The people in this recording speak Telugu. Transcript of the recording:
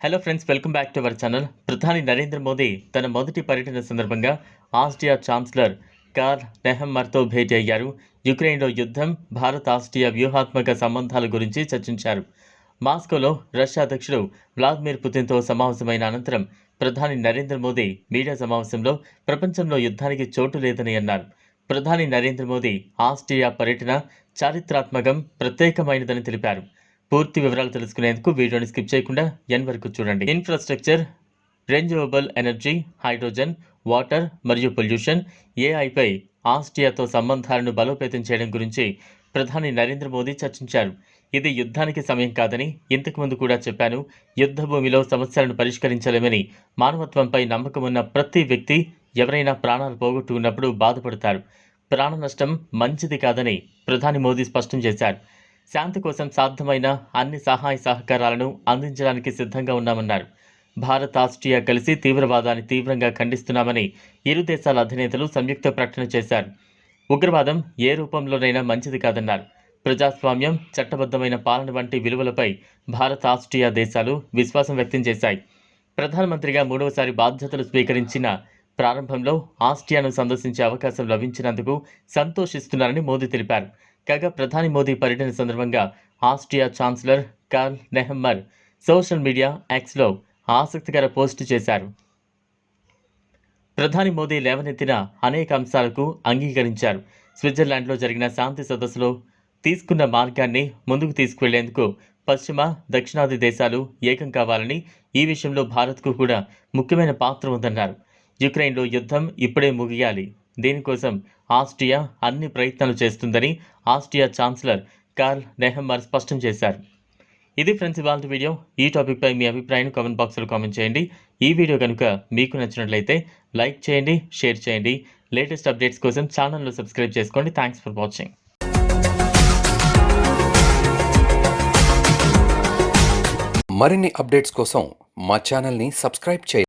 Hello friends welcome back to our channel ప్రధాని నరేంద్ర మోదీ తన మొదటి పర్యటన సందర్భంగా ఆస్ట్రియా ఛాన్సలర్ కార్ నెహమ్మర్తో భేటీ అయ్యారు. యుక్రెయిన్లో యుద్ధం భారత్ ఆస్ట్రియా వ్యూహాత్మక సంబంధాల గురించి చర్చించారు. మాస్కోలో రష్యా అధ్యక్షుడు వ్లాదిమిర్ పుతిన్తో సమావేశమైన అనంతరం ప్రధాని నరేంద్ర మోదీ మీడియా సమావేశంలో ప్రపంచంలో యుద్ధానికి చోటు లేదని అన్నారు. ప్రధాని నరేంద్ర మోదీ ఆస్ట్రియా పర్యటన చారిత్రాత్మకం ప్రత్యేకమైనదని తెలిపారు. పూర్తి వివరాలు తెలుసుకునేందుకు వీడియోని స్కిప్ చేయకుండా ఎన్ వరకు చూడండి. Infrastructure renewable energy hydrogen water మరియు పొల్యూషన్ ఏఐపై ఆస్ట్రియాతో సంబంధాలను బలోపేతం చేయడం గురించి ప్రధాని నరేంద్ర మోదీ చర్చించారు. ఇది యుద్ధానికి సమయం కాదని ఇంతకుముందు కూడా చెప్పాను. యుద్ధ భూమిలో సమస్యలను పరిష్కరించలేమని మానవత్వంపై నమ్మకం ఉన్న ప్రతి వ్యక్తి ఎవరైనా ప్రాణాలు పోగొట్టుకున్నప్పుడు బాధపడతారు. ప్రాణ నష్టం మంచిది కాదని ప్రధాని మోదీ స్పష్టం చేశారు. శాంతి కోసం సాధ్యమైన అన్ని సహాయ సహకారాలను అందించడానికి సిద్ధంగా ఉన్నామన్నారు. భారత్ ఆస్ట్రియా కలిసి తీవ్రవాదాన్ని తీవ్రంగా ఖండిస్తున్నామని ఇరు దేశాల అధినేతలు సంయుక్త ప్రకటన చేశారు. ఉగ్రవాదం ఏ రూపంలోనైనా మంచిది కాదన్నారు. ప్రజాస్వామ్యం చట్టబద్ధమైన పాలన వంటి విలువలపై భారత్ ఆస్ట్రియా దేశాలు విశ్వాసం వ్యక్తం చేశాయి. ప్రధానమంత్రిగా మూడవసారి బాధ్యతలు స్వీకరించిన ప్రారంభంలో ఆస్ట్రియాను సందర్శించే అవకాశం లభించినందుకు సంతోషిస్తున్నారని మోదీ తెలిపారు. కాగా ప్రధాని మోదీ పర్యటన సందర్భంగా Austria chancellor Karl Nehammer social media యాక్స్లో ఆసక్తికర పోస్టు చేశారు. ప్రధాని మోదీ లేవనెత్తిన అనేక అంశాలకు అంగీకరించారు. స్విట్జర్లాండ్లో జరిగిన శాంతి సదస్సులో తీసుకున్న మార్గాన్ని ముందుకు తీసుకువెళ్ళేందుకు పశ్చిమ దక్షిణాది దేశాలు ఏకం కావాలని ఈ విషయంలో భారత్కు కూడా ముఖ్యమైన పాత్ర ఉందన్నారు. యుక్రెయిన్లో యుద్ధం ఇప్పుడే ముగియాలి. దీనికోసం ఆస్ట్రియా అన్ని ప్రయత్నాలు చేస్తుందని ఆస్ట్రియా ఛాన్సలర్ కార్ల్ నెహమ్మర్ స్పష్టం చేశారు. ఇది ఫ్రెండ్స్ ఇవాళ వీడియో. ఈ టాపిక్పై మీ అభిప్రాయాన్ని కామెంట్ బాక్స్లో కామెంట్ చేయండి. ఈ వీడియో కనుక మీకు నచ్చినట్లయితే లైక్ చేయండి షేర్ చేయండి. లేటెస్ట్ అప్డేట్స్ కోసం ఛానల్లో సబ్స్క్రైబ్ చేసుకోండి. Thanks for watching. మరిన్ని అప్డేట్స్ కోసం మా ఛానల్ని సబ్స్క్రైబ్ చేయండి.